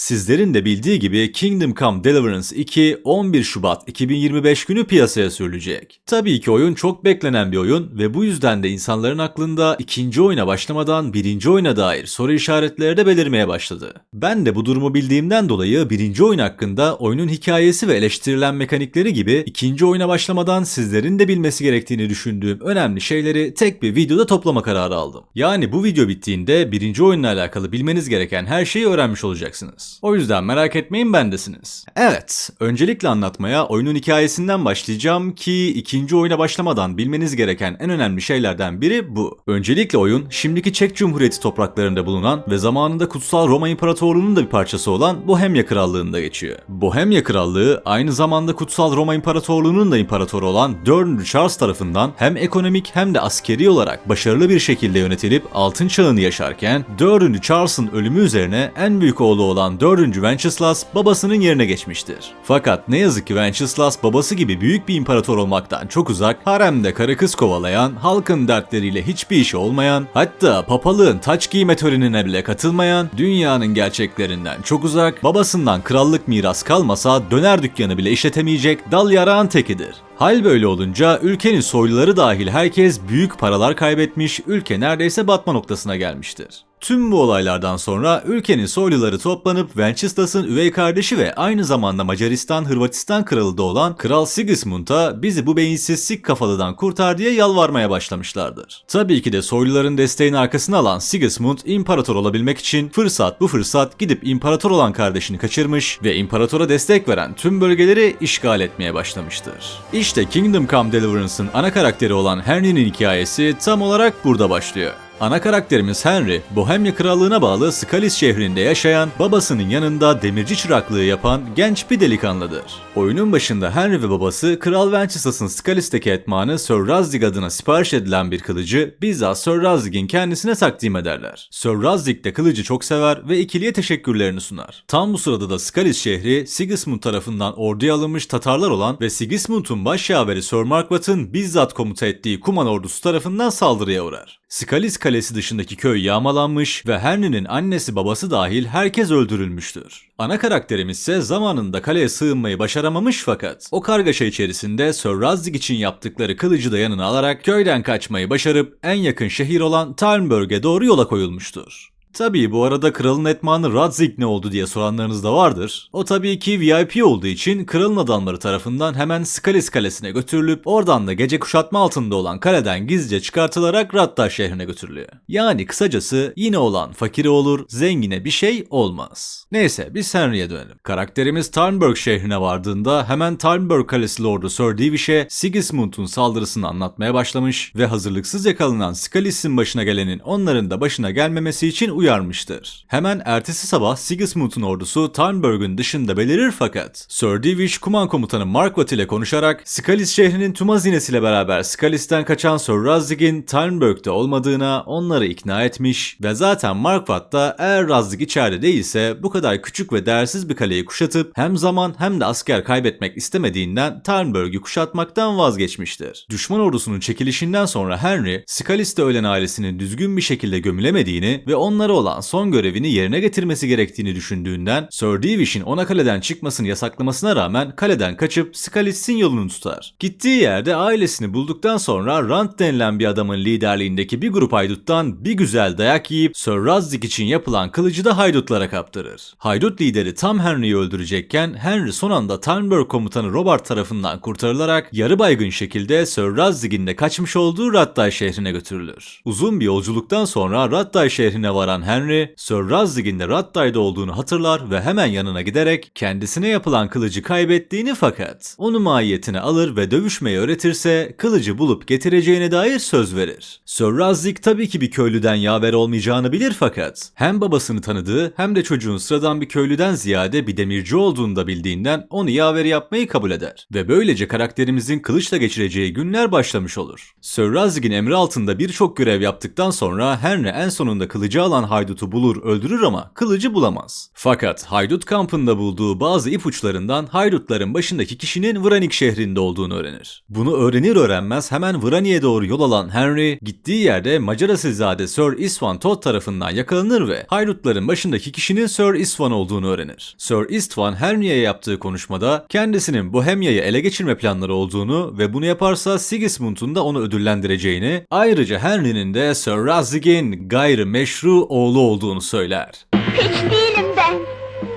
Sizlerin de bildiği gibi Kingdom Come Deliverance 2 11 Şubat 2025 günü piyasaya sürülecek. Tabii ki oyun çok beklenen bir oyun ve bu yüzden de insanların aklında ikinci oyuna başlamadan birinci oyuna dair soru işaretleri de belirmeye başladı. Ben de bu durumu bildiğimden dolayı birinci oyun hakkında oyunun hikayesi ve eleştirilen mekanikleri gibi ikinci oyuna başlamadan sizlerin de bilmesi gerektiğini düşündüğüm önemli şeyleri tek bir videoda toplama kararı aldım. Yani bu video bittiğinde birinci oyunla alakalı bilmeniz gereken her şeyi öğrenmiş olacaksınız. O yüzden merak etmeyin bendesiniz. Evet, öncelikle anlatmaya oyunun hikayesinden başlayacağım ki ikinci oyuna başlamadan bilmeniz gereken en önemli şeylerden biri bu. Öncelikle oyun şimdiki Çek Cumhuriyeti topraklarında bulunan ve zamanında Kutsal Roma İmparatorluğu'nun da bir parçası olan Bohemya Krallığı'nda geçiyor. Bohemya Krallığı aynı zamanda Kutsal Roma İmparatorluğu'nun da imparatoru olan 4. Charles tarafından hem ekonomik hem de askeri olarak başarılı bir şekilde yönetilip altın çağını yaşarken 4. Charles'ın ölümü üzerine en büyük oğlu olan 4. Wenceslas babasının yerine geçmiştir. Fakat ne yazık ki Wenceslas babası gibi büyük bir imparator olmaktan çok uzak, haremde karı kız kovalayan, halkın dertleriyle hiçbir işi olmayan, hatta papalığın taç giyme törenine bile katılmayan, dünyanın gerçeklerinden çok uzak, babasından krallık miras kalmasa döner dükkanı bile işletemeyecek dal yarağın tekidir. Hal böyle olunca ülkenin soyluları dahil herkes büyük paralar kaybetmiş, ülke neredeyse batma noktasına gelmiştir. Tüm bu olaylardan sonra ülkenin soyluları toplanıp Wenceslas'ın üvey kardeşi ve aynı zamanda Macaristan Hırvatistan kralı da olan Kral Sigismund'a bizi bu beyinsiz kafalıdan kurtar diye yalvarmaya başlamışlardır. Tabii ki de soyluların desteğini arkasına alan Sigismund imparator olabilmek için fırsat bu fırsat gidip imparator olan kardeşini kaçırmış ve imparatora destek veren tüm bölgeleri işgal etmeye başlamıştır. İşte Kingdom Come Deliverance'ın ana karakteri olan Henry'nin hikayesi tam olarak burada başlıyor. Ana karakterimiz Henry, Bohemya Krallığı'na bağlı Skalis şehrinde yaşayan, babasının yanında demirci çıraklığı yapan genç bir delikanlıdır. Oyunun başında Henry ve babası Kral Wenceslas'ın Skalis'teki etmanı Sir Razdig adına sipariş edilen bir kılıcı bizzat Sir Razdig'in kendisine takdim ederler. Sir Razdig de kılıcı çok sever ve ikiliye teşekkürlerini sunar. Tam bu sırada da Skalis şehri Sigismund tarafından orduya alınmış Tatarlar olan ve Sigismund'un başyaveri Sir Markvat'ın bizzat komuta ettiği Kuman ordusu tarafından saldırıya uğrar. Skalis kalesi dışındaki köy yağmalanmış ve Henry'nin annesi babası dahil herkes öldürülmüştür. Ana karakterimiz ise zamanında kaleye sığınmayı başaramamış fakat o kargaşa içerisinde Sir Razdig için yaptıkları kılıcı da yanına alarak köyden kaçmayı başarıp en yakın şehir olan Tarnberg'e doğru yola koyulmuştur. Tabii bu arada kralın etmanı Radzik ne oldu diye soranlarınız da vardır. O tabii ki VIP olduğu için kralın adamları tarafından hemen Skalis kalesine götürülüp oradan da gece kuşatma altında olan kaleden gizlice çıkartılarak Ratta şehrine götürülüyor. Yani kısacası yine olan fakire olur, zengine bir şey olmaz. Neyse biz Henry'e dönelim. Karakterimiz Tarnberg şehrine vardığında hemen Tarnberg kalesi lordu Sir Divish'e Sigismund'un saldırısını anlatmaya başlamış ve hazırlıksız yakalanan Skalis'in başına gelenin onların da başına gelmemesi için uyarmıştır. Hemen ertesi sabah Sigismund'un ordusu Tarnberg'ün dışında belirir fakat Sir Divish Kuman komutanı Markvat ile konuşarak Skalis şehrinin tüm hazinesiyle beraber Skalis'ten kaçan Sir Razdig'in Tarnberg'de olmadığına onları ikna etmiş ve zaten Markvat da eğer Razdig içeride değilse bu kadar küçük ve değersiz bir kaleyi kuşatıp hem zaman hem de asker kaybetmek istemediğinden Tarnberg'ü kuşatmaktan vazgeçmiştir. Düşman ordusunun çekilişinden sonra Henry, Skalis'te ölen ailesinin düzgün bir şekilde gömülemediğini ve onlara olan son görevini yerine getirmesi gerektiğini düşündüğünden Sir Divish'in ona kaleden çıkmasını yasaklamasına rağmen kaleden kaçıp Skalis'in yolunu tutar. Gittiği yerde ailesini bulduktan sonra Rand denilen bir adamın liderliğindeki bir grup hayduttan bir güzel dayak yiyip Sir Razdik için yapılan kılıcı da haydutlara kaptırır. Haydut lideri tam Henry'yi öldürecekken Henry son anda Tarnberg komutanı Robert tarafından kurtarılarak yarı baygın şekilde Sir Razdik'in de kaçmış olduğu Rattay şehrine götürülür. Uzun bir yolculuktan sonra Rattay şehrine varan Henry, Sir Razdig'in de Rattay'da olduğunu hatırlar ve hemen yanına giderek kendisine yapılan kılıcı kaybettiğini fakat onu mahiyetine alır ve dövüşmeyi öğretirse kılıcı bulup getireceğine dair söz verir. Sir Razdig tabii ki bir köylüden yaver olmayacağını bilir fakat hem babasını tanıdığı hem de çocuğun sıradan bir köylüden ziyade bir demirci olduğunu da bildiğinden onu yaver yapmayı kabul eder. Ve böylece karakterimizin kılıçla geçireceği günler başlamış olur. Sir Razdig'in emri altında birçok görev yaptıktan sonra Henry en sonunda kılıcı alan haydutu bulur öldürür ama kılıcı bulamaz. Fakat haydut kampında bulduğu bazı ipuçlarından haydutların başındaki kişinin Vranik şehrinde olduğunu öğrenir. Bunu öğrenir öğrenmez hemen Vranik'e doğru yol alan Henry gittiği yerde Macar asilzade Sir Istvan Todd tarafından yakalanır ve haydutların başındaki kişinin Sir Istvan olduğunu öğrenir. Sir Istvan Henry'e yaptığı konuşmada kendisinin Bohemia'yı ele geçirme planları olduğunu ve bunu yaparsa Sigismund'un da onu ödüllendireceğini, ayrıca Henry'nin de Sir Razig'in gayri meşru oğlu olduğunu söyler. Hiç değilim ben.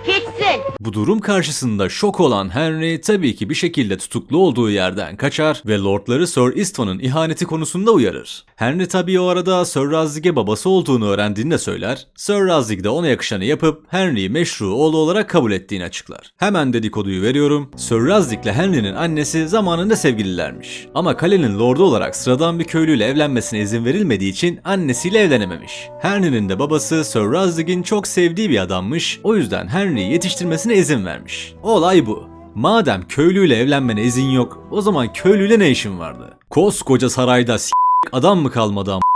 Hiçsin. Bu durum karşısında şok olan Henry tabii ki bir şekilde tutuklu olduğu yerden kaçar ve lordları Sir Istvan'ın ihaneti konusunda uyarır. Henry tabii o arada Sir Razig'e babası olduğunu öğrendiğini de söyler. Sir Razig de ona yakışanı yapıp Henry'i meşru oğlu olarak kabul ettiğini açıklar. Hemen dedikoduyu veriyorum. Sir Razig ile Henry'nin annesi zamanında sevgililermiş. Ama kalenin lordu olarak sıradan bir köylüyle evlenmesine izin verilmediği için annesiyle evlenememiş. Henry'nin de babası Sir Razig'in çok sevdiği bir adammış. O yüzden Henry'i yetiştirmesine izin vermiş. Olay bu. Madem köylüyle evlenmene izin yok, o zaman köylüyle ne işin vardı? Koskoca sarayda s- adam mı kalmadı am-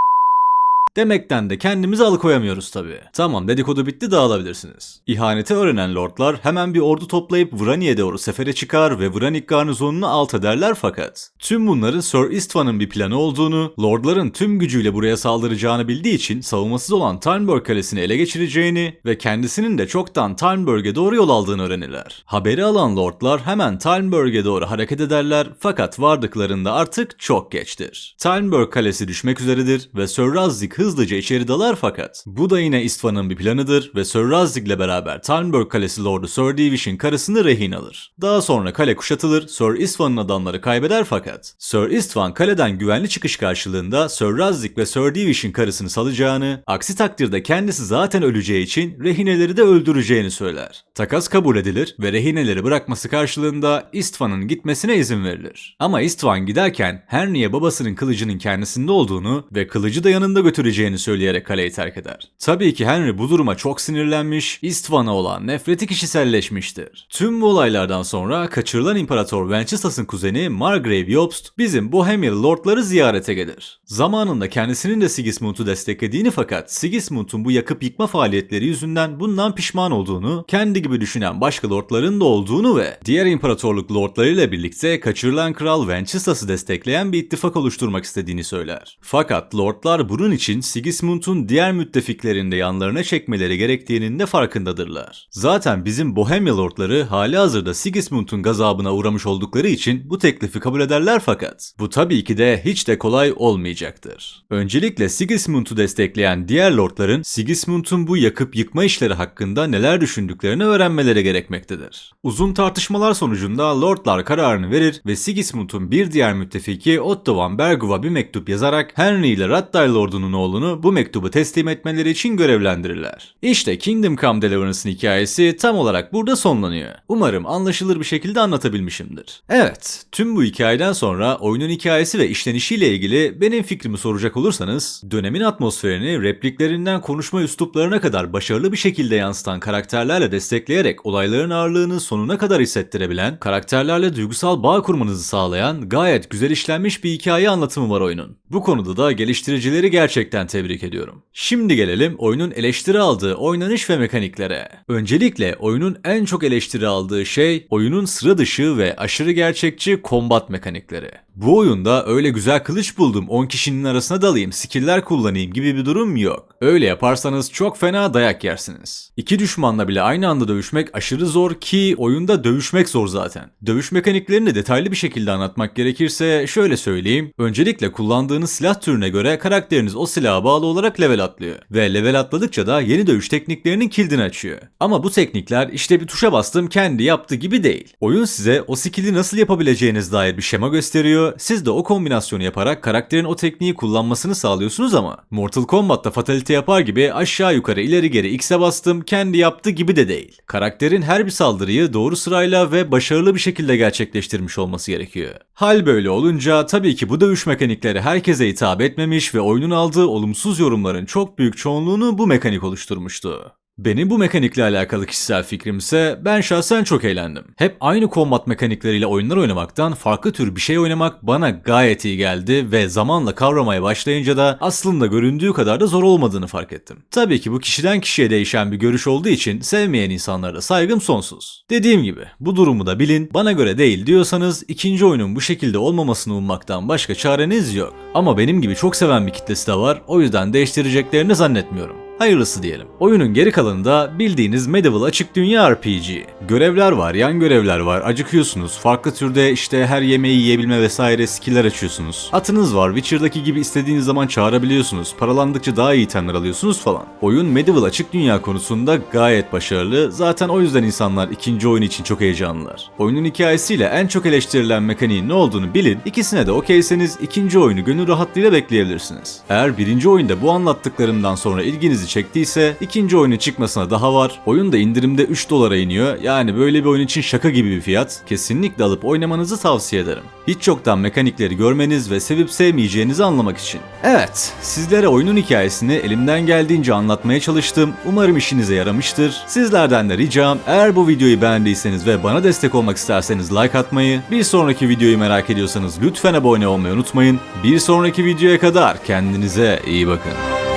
Demekten de kendimizi alıkoyamıyoruz tabii. Tamam dedikodu bitti dağılabilirsiniz. İhaneti öğrenen lordlar hemen bir ordu toplayıp Vrani'ye doğru sefere çıkar ve Vranik garnizonunu alt ederler fakat tüm bunların Sir Istvan'ın bir planı olduğunu, lordların tüm gücüyle buraya saldıracağını bildiği için savunmasız olan Talmberg kalesini ele geçireceğini ve kendisinin de çoktan Talmberg'e doğru yol aldığını öğrenirler. Haberi alan lordlar hemen Talmberg'e doğru hareket ederler fakat vardıklarında artık çok geçtir. Talmberg kalesi düşmek üzeredir ve Sir Razzik hızlıca içeri dalar fakat bu da yine Istvan'ın bir planıdır ve Sir Razzik ile beraber Talmberg kalesi lordu Sir Davish'in karısını rehin alır. Daha sonra kale kuşatılır, Sir Istvan'ın adamları kaybeder fakat Sir Istvan kaleden güvenli çıkış karşılığında Sir Razzik ve Sir Davish'in karısını salacağını, aksi takdirde kendisi zaten öleceği için rehineleri de öldüreceğini söyler. Takas kabul edilir ve rehineleri bırakması karşılığında Istvan'ın gitmesine izin verilir. Ama Istvan giderken Henry'e babasının kılıcının kendisinde olduğunu ve kılıcı da yanında götüreceğini söyleyerek kaleyi terk eder. Tabii ki Henry bu duruma çok sinirlenmiş, Istvan'a olan nefreti kişiselleşmiştir. Tüm bu olaylardan sonra kaçırılan İmparator Wenceslas'ın kuzeni Margrave Jobst bizim Bohemian lordları ziyarete gelir. Zamanında kendisinin de Sigismund'u desteklediğini fakat Sigismund'un bu yakıp yıkma faaliyetleri yüzünden bundan pişman olduğunu, kendi gibi düşünen başka lordların da olduğunu ve diğer imparatorluk lordlarıyla birlikte kaçırılan kral Wenceslas'ı destekleyen bir ittifak oluşturmak istediğini söyler. Fakat lordlar bunun için Sigismund'un diğer müttefiklerini de yanlarına çekmeleri gerektiğinin de farkındadırlar. Zaten bizim Bohemia lordları hali hazırda Sigismund'un gazabına uğramış oldukları için bu teklifi kabul ederler fakat bu tabii ki de hiç de kolay olmayacaktır. Öncelikle Sigismund'u destekleyen diğer lordların Sigismund'un bu yakıp yıkma işleri hakkında neler düşündüklerini öğrenmeleri gerekmektedir. Uzun tartışmalar sonucunda lordlar kararını verir ve Sigismund'un bir diğer müttefiki Otto van Bergova bir mektup yazarak Henry ile Rattay lordunun oğlunu bu mektubu teslim etmeleri için görevlendirirler. İşte Kingdom Come Deliverance'ın hikayesi tam olarak burada sonlanıyor. Umarım anlaşılır bir şekilde anlatabilmişimdir. Evet, tüm bu hikayeden sonra oyunun hikayesi ve işlenişiyle ilgili benim fikrimi soracak olursanız, dönemin atmosferini repliklerinden konuşma üsluplarına kadar başarılı bir şekilde yansıtan karakterlerle destekleyerek olayların ağırlığını sonuna kadar hissettirebilen, karakterlerle duygusal bağ kurmanızı sağlayan gayet güzel işlenmiş bir hikaye anlatımı var oyunun. Bu konuda da geliştiricileri gerçekten tebrik ediyorum. Şimdi gelelim oyunun eleştiri aldığı oynanış ve mekaniklere. Öncelikle oyunun en çok eleştiri aldığı şey oyunun sıra dışı ve aşırı gerçekçi kombat mekanikleri. Bu oyunda öyle güzel kılıç buldum 10 kişinin arasına dalayım skiller kullanayım gibi bir durum yok. Öyle yaparsanız çok fena dayak yersiniz. İki düşmanla bile aynı anda dövüşmek aşırı zor ki oyunda dövüşmek zor zaten. Dövüş mekaniklerini detaylı bir şekilde anlatmak gerekirse şöyle söyleyeyim. Öncelikle kullandığınız silah türüne göre karakteriniz o silaha bağlı olarak level atlıyor. Ve level atladıkça da yeni dövüş tekniklerinin kilidini açıyor. Ama bu teknikler işte bir tuşa bastım kendi yaptı gibi değil. Oyun size o skill'i nasıl yapabileceğiniz dair bir şema gösteriyor. Siz de o kombinasyonu yaparak karakterin o tekniği kullanmasını sağlıyorsunuz ama Mortal Kombat'ta fatality yapar gibi aşağı yukarı ileri geri X'e bastım kendi yaptı gibi de değil. Karakterin her bir saldırıyı doğru sırayla ve başarılı bir şekilde gerçekleştirmiş olması gerekiyor. Hal böyle olunca tabii ki bu dövüş mekanikleri herkese hitap etmemiş ve oyunun aldığı olumsuz yorumların çok büyük çoğunluğunu bu mekanik oluşturmuştu. Benim bu mekanikle alakalı kişisel fikrimse ben şahsen çok eğlendim. Hep aynı kombat mekanikleriyle oyunlar oynamaktan farklı tür bir şey oynamak bana gayet iyi geldi ve zamanla kavramaya başlayınca da aslında göründüğü kadar da zor olmadığını fark ettim. Tabii ki bu kişiden kişiye değişen bir görüş olduğu için sevmeyen insanlara da saygım sonsuz. Dediğim gibi bu durumu da bilin bana göre değil diyorsanız ikinci oyunun bu şekilde olmamasını ummaktan başka çareniz yok. Ama benim gibi çok seven bir kitlesi de var o yüzden değiştireceklerini zannetmiyorum. Hayırlısı diyelim. Oyunun geri kalanında bildiğiniz medieval açık dünya RPG. Görevler var, yan görevler var, acıkıyorsunuz. Farklı türde işte her yemeği yiyebilme vesaire skiller açıyorsunuz. Atınız var, Witcher'daki gibi istediğiniz zaman çağırabiliyorsunuz. Paralandıkça daha iyi itemler alıyorsunuz falan. Oyun medieval açık dünya konusunda gayet başarılı. Zaten o yüzden insanlar ikinci oyun için çok heyecanlılar. Oyunun hikayesiyle en çok eleştirilen mekaniğin ne olduğunu bilin. İkisine de okeyseniz ikinci oyunu gönül rahatlığıyla bekleyebilirsiniz. Eğer birinci oyunda bu anlattıklarımdan sonra ilginizi çektiyse ikinci oyunun çıkmasına daha var. Oyun da indirimde 3 dolara iniyor. Yani böyle bir oyun için şaka gibi bir fiyat. Kesinlikle alıp oynamanızı tavsiye ederim. Hiç çoktan mekanikleri görmeniz ve sevip sevmeyeceğinizi anlamak için. Evet, sizlere oyunun hikayesini elimden geldiğince anlatmaya çalıştım. Umarım işinize yaramıştır. Sizlerden de ricam eğer bu videoyu beğendiyseniz ve bana destek olmak isterseniz like atmayı, bir sonraki videoyu merak ediyorsanız lütfen abone olmayı unutmayın. Bir sonraki videoya kadar kendinize iyi bakın.